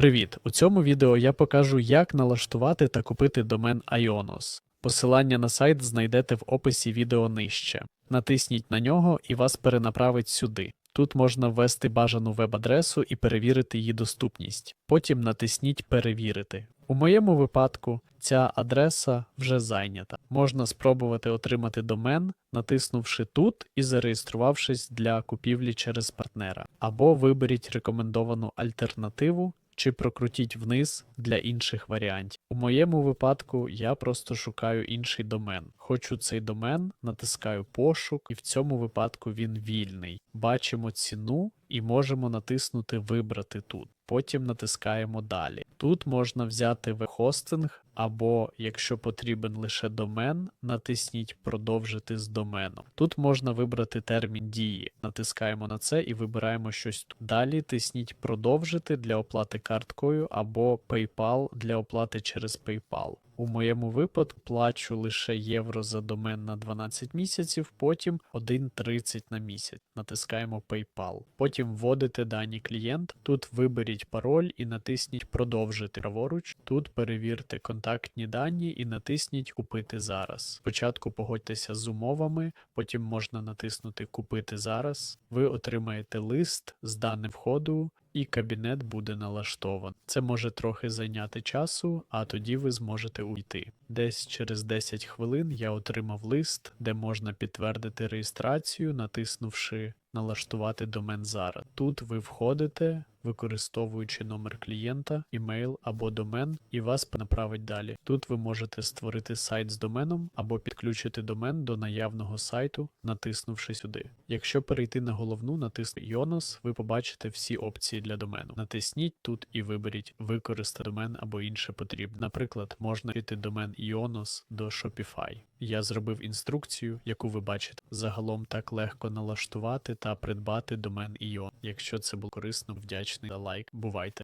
Привіт! У цьому відео я покажу, як налаштувати та купити домен Ionos. Посилання на сайт знайдете в описі відео нижче. Натисніть на нього і вас перенаправить сюди. Тут можна ввести бажану веб-адресу і перевірити її доступність. Потім натисніть Перевірити. У моєму випадку ця адреса вже зайнята. Можна спробувати отримати домен, натиснувши тут і зареєструвавшись для купівлі через партнера. Або виберіть рекомендовану альтернативу чи прокрутіть вниз для інших варіантів. У моєму випадку я просто шукаю інший домен. Хочу цей домен, натискаю пошук, і в цьому випадку він вільний. Бачимо ціну і можемо натиснути Вибрати тут. Потім натискаємо далі. Тут можна взяти веб-хостинг, або, якщо потрібен лише домен, натисніть Продовжити з доменом. Тут можна вибрати термін дії. Натискаємо на це і вибираємо щось тут. Далі тисніть Продовжити для оплати карткою або PayPal для оплати через PayPal. У моєму випадку плачу лише євро за домен на 12 місяців, потім 1,30 на місяць. Натискаємо PayPal. Потім вводите дані клієнта. Тут виберіть пароль і натисніть Продовжити праворуч. Тут перевірте контактні дані і натисніть Купити зараз. Спочатку погодьтеся з умовами, потім можна натиснути Купити зараз. Ви отримаєте лист з даним входу. І кабінет буде налаштований. Це може трохи зайняти часу, а тоді ви зможете уйти. Десь через 10 хвилин я отримав лист, де можна підтвердити реєстрацію, натиснувши налаштувати домен зараз. Тут ви входите, використовуючи номер клієнта, імейл або домен, і вас направить далі. Тут ви можете створити сайт з доменом або підключити домен до наявного сайту, натиснувши сюди. Якщо перейти на головну, натиснути Ionos, ви побачите всі опції для домену. Натисніть тут і виберіть використати домен або інше потрібне. Наприклад, можна піти домен Ionos до Shopify. Я зробив інструкцію, яку ви бачите. Загалом так легко налаштувати та придбати домен Ion. Якщо це було корисно, вдячний за лайк. Бувайте!